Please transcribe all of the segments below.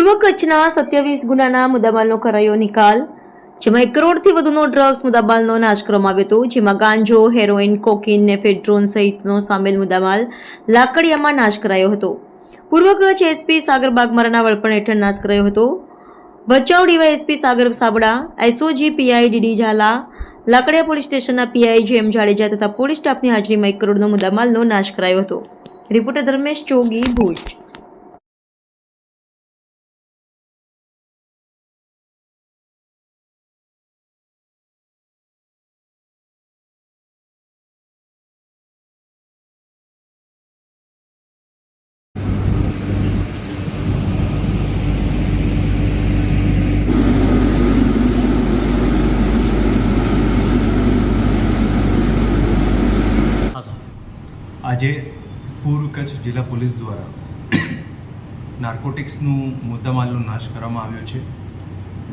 પૂર્વ કચ્છના સત્યાવીસ ગુનાના મુદ્દામાલનો કરાયો નિકાલ, જેમાં એક કરોડથી વધુનો ડ્રગ્સ મુદ્દામાલનો નાશ કરવામાં આવ્યો હતો, જેમાં ગાંજો, હેરોઇન, કોકીન, નેફેડ્રોન સહિતનો સામેલ મુદ્દામાલ લાકડિયામાં નાશ કરાયો હતો. પૂર્વ કચ્છ એસપી સાગર બાગમારાના વડપણ હેઠળ નાશ કરાયો હતો. Bhachau DYSP Sagar Sabda, SOG PI DD Zala, Lakadiya police સ્ટેશનના પીઆઈ જેમ જાડેજા તથા પોલીસ સ્ટાફની હાજરીમાં એક કરોડનો મુદ્દામાલનો નાશ કરાયો હતો. રિપોર્ટર ધર્મેશ ચોગી ભુજ. આજે પૂર્વ કચ્છ જિલ્લા પોલીસ દ્વારા નાર્કોટિક્સનું મુદ્દામાલનો નાશ કરવામાં આવ્યો છે.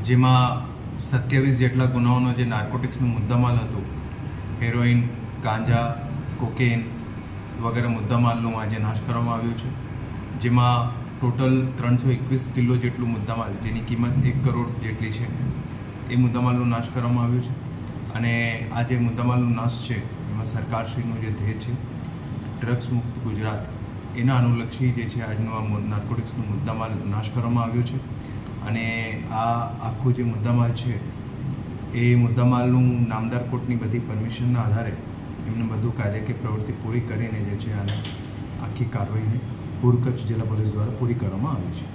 જેમાં સત્યાવીસ જેટલા ગુનાઓનો જે નાર્કોટિક્સનું મુદ્દામાલ હતો હેરોઇન ગાંજા કોકેન વગેરે મુદ્દામાલનો આજે નાશ કરવામાં આવ્યો છે. જેમાં ટોટલ ત્રણસો એકવીસ કિલો જેટલું મુદ્દામાલ, જેની કિંમત એક કરોડ જેટલી છે, એ મુદ્દામાલનો નાશ કરવામાં આવ્યો છે. અને આ જે મુદ્દામાલનો નાશ છે, એમાં સરકારશ્રીનું જે ધ્યેય છે ડ્રગ્સ મુક્ત ગુજરાત, એના અનુલક્ષી જે છે આજનો આ નાર્કોટિક્સનો મુદ્દામાલ નાશ કરવામાં આવ્યો છે. અને આ આખો જે મુદ્દામાલ છે, એ મુદ્દામાલનું નામદાર કોર્ટની બધી પરમિશનના આધારે એમને બધું કાયદેકીય પ્રવૃત્તિ પૂરી કરીને જે છે આને આખી કાર્યવાહીને પૂર્વ કચ્છ જિલ્લા પોલીસ દ્વારા પૂરી કરવામાં આવી છે.